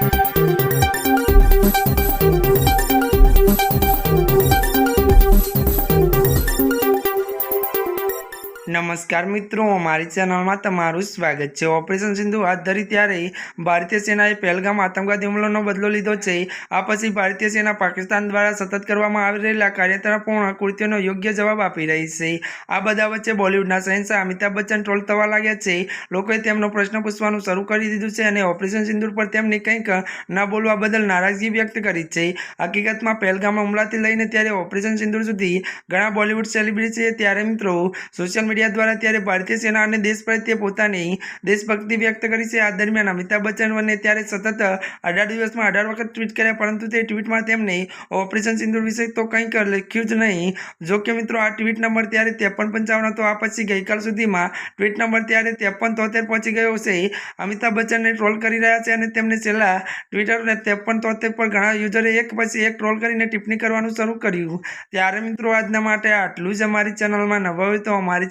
Thank you. નમસ્કાર મિત્રો, મારી ચેનલમાં તમારું સ્વાગત છે. ઓપરેશન સિંધુ હાથ ધરી ત્યારે ભારતીય સેનાએ પહેલગામ આતંકવાદી હુમલાનો બદલો લીધો છે. આ પછી ભારતીય સેના પાકિસ્તાન દ્વારા સતત કરવામાં આવી રહેલા કાર્યતરાપૂર્ણ કૃત્યોનો યોગ્ય જવાબ આપી રહી છે. આ બધા વચ્ચે બોલિવૂડના શહેનશાહ અમિતાભ બચ્ચન ટ્રોલ થવા લાગ્યા છે. લોકોએ તેમનો પ્રશ્ન પૂછવાનું શરૂ કરી દીધું છે અને ઓપરેશન સિંધુ પર તેમની કંઈક ન બોલવા બદલ નારાજગી વ્યક્ત કરી છે. હકીકતમાં પહેલગામ હુમલાથી લઈને ત્યારે ઓપરેશન સિંદૂર સુધી ઘણા બોલિવૂડ સેલિબ્રિટી છે ત્યારે મિત્રો સોશિયલ મીડિયા દ્વારા ત્યારે ભારતીય સેના અને દેશ પ્રત્યે પોતાની દેશભક્તિ વ્યક્ત કરી છે. આ દરમિયાન અમિતાભ બચ્ચન અને ત્યારે સતત અઢાર દિવસમાં અઢાર વખત ટ્વીટ કર્યા, પરંતુ તે ટ્વીટમાં તેમણે ઓપરેશન સિંદૂર વિશે તો કંઈક લખ્યું જ નહીં. જો કે મિત્રો, આ ટ્વીટ નંબર ત્યારે ત્રેપન પંચાવન હતો. આ પછી ગઈકાલ સુધીમાં ટ્વીટ નંબર ત્યારે ત્રેપન તોતેર પહોંચી ગયો છે. અમિતાભ બચ્ચનને ટ્રોલ કરી રહ્યા છે અને તેમને છેલ્લા ટ્વિટર ત્રેપન તોતેર પર ઘણા યુઝરે એક પછી એક ટ્રોલ કરીને ટિપ્પણી કરવાનું શરૂ કર્યું. ત્યારે મિત્રો, આજના માટે આટલું જ. અમારી ચેનલમાં નવા હોય તો અમારી